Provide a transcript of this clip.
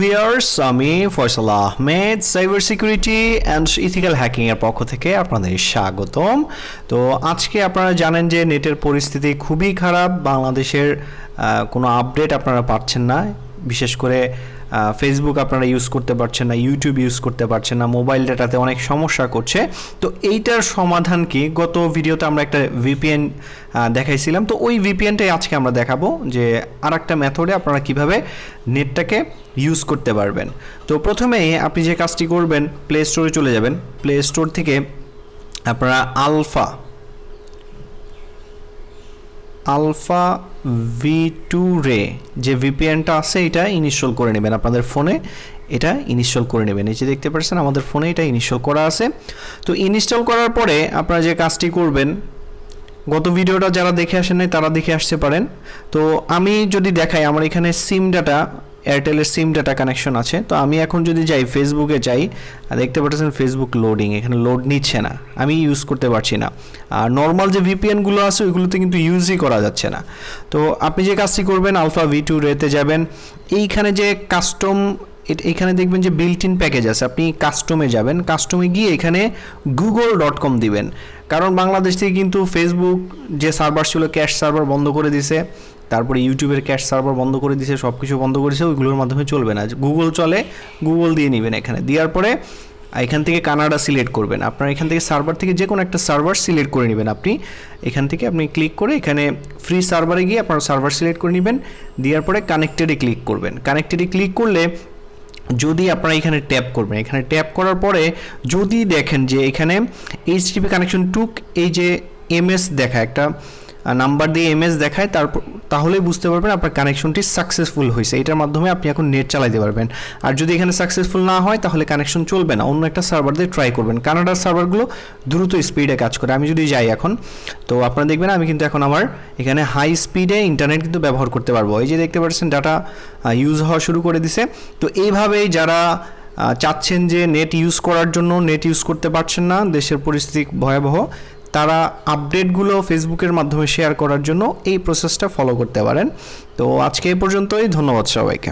Viewers আমি Faisal Ahmed cyber security and ethical হ্যাকিংয়ের পক্ষ থেকে আপনাদের স্বাগতম। তো আজকে আপনারা জানেন যে নেটের পরিস্থিতি খুবই খারাপ, বাংলাদেশের কোনো আপডেট আপনারা পাচ্ছেন না। বিশেষ করে ফেসবুক আপনারা ইউজ করতে পারছেন না ইউটিউব ইউজ করতে পারছেন না মোবাইল ডাটাতে অনেক সমস্যা করছে। তো এইটার সমাধান কি? গত ভিডিওতে আমরা একটা ভিপিএন দেখাইছিলাম। তো ওই ভিপিএনটাই আজকে আমরা দেখাবো যে আর একটা মেথডে আপনারা কীভাবে নেটটাকে ইউজ করতে পারবেন। তো প্রথমেই আপনি যে কাজটি করবেন প্লে স্টোরে চলে যাবেন। প্লে স্টোর থেকে আপনারা আলফা আলফা ভি টু রে, যে ভিপিএনটা আছে এটা ইনস্টল করে নেবেন আপনাদের ফোনে, এটা ইনস্টল করে নেবেন। এই যে দেখতে পাচ্ছেন, আমাদের ফোনে এটা ইনস্টল করা আছে। তো ইনস্টল করার পরে আপনারা যে কাজটি করবেন, গত ভিডিওটা যারা দেখে আসেন নাই, তারা দেখে আসতে পারেন। তো আমি যদি দেখাই, আমার এখানে সিম ডাটা এয়ারটেলের সিম ডাটা কানেকশন আছে। তো আমি এখন যদি যাই ফেসবুকে যাই দেখতে পাচ্ছেন ফেসবুক লোডিং এখানে লোড নিচ্ছে না। আমি ইউজ করতে পারছি না। আর নর্মাল যে ভিপিএনগুলো আছে, ওইগুলোতে কিন্তু ইউজই করা যাচ্ছে না। তো আপনি যে কাজটি করবেন আলফা ভি টু রেতে যাবেন। এইখানে যে কাস্টম এখানে দেখবেন যে বিল্ট ইন প্যাকেজ আছে। আপনি কাস্টমে যাবেন। কাস্টমে গিয়ে এখানে গুগল ডট কম দিবেন। কারণ বাংলাদেশ থেকে কিন্তু ফেসবুক যে সার্ভার ছিল ক্যাশ সার্ভার বন্ধ করে দিছে। তারপরে ইউটিউবের ক্যাশ সার্ভার বন্ধ করে দিছে সব কিছু বন্ধ করেছে ওইগুলোর মাধ্যমে চলবে না। গুগল চলে গুগল দিয়ে নেবেন এখানে। দেওয়ার পরে এখান থেকে কানাডা সিলেক্ট করবেন। আপনার এখান থেকে সার্ভার থেকে যে কোনো একটা সার্ভার সিলেক্ট করে নেবেন আপনি। এখান থেকে আপনি ক্লিক করে এখানে ফ্রি সার্ভারে গিয়ে আপনার সার্ভার সিলেক্ট করে নেবেন। দেওয়ার পরে কানেক্টেডে ক্লিক করবেন। কানেক্টেডে ক্লিক করলে যদি আপনারা এখানে ট্যাপ করবেন, এখানে ট্যাপ করার পরে যদি দেখেন যে এখানে এইচটিপি কানেকশন টুক এই যে এমএস দেখা, একটা নাম্বার দিয়ে এমএস দেখায়, তারপর তাহলে বুঝতে পারবেন আপনার কানেকশনটি সাকসেসফুল হয়েছে। এটার মাধ্যমে আপনি এখন নেট চালাইতে পারবেন। আর যদি এখানে সাকসেসফুল না হয়, তাহলে কানেকশন চলবে না। অন্য একটা সার্ভার দিয়ে ট্রাই করবেন। কানাডার সার্ভারগুলো দ্রুত স্পিডে কাজ করে। আমি যদি যাই এখন, তো আপনারা দেখবেন আমি কিন্তু এখন আমার এখানে হাই স্পিডে ইন্টারনেট কিন্তু ব্যবহার করতে পারব। এই যে দেখতে পাচ্ছেন ডাটা ইউজ হওয়া শুরু করে দিছে। তো এইভাবেই যারা চাচ্ছেন যে নেট ইউজ করার জন্য নেট ইউজ করতে পারছেন না, দেশের পরিস্থিতি ভয়াবহ। তারা আপডেটগুলো ফেসবুকের মাধ্যমে শেয়ার করার জন্য এই প্রসেসটা ফলো করতে পারেন। তো আজকে এই পর্যন্তই, ধন্যবাদ সবাইকে।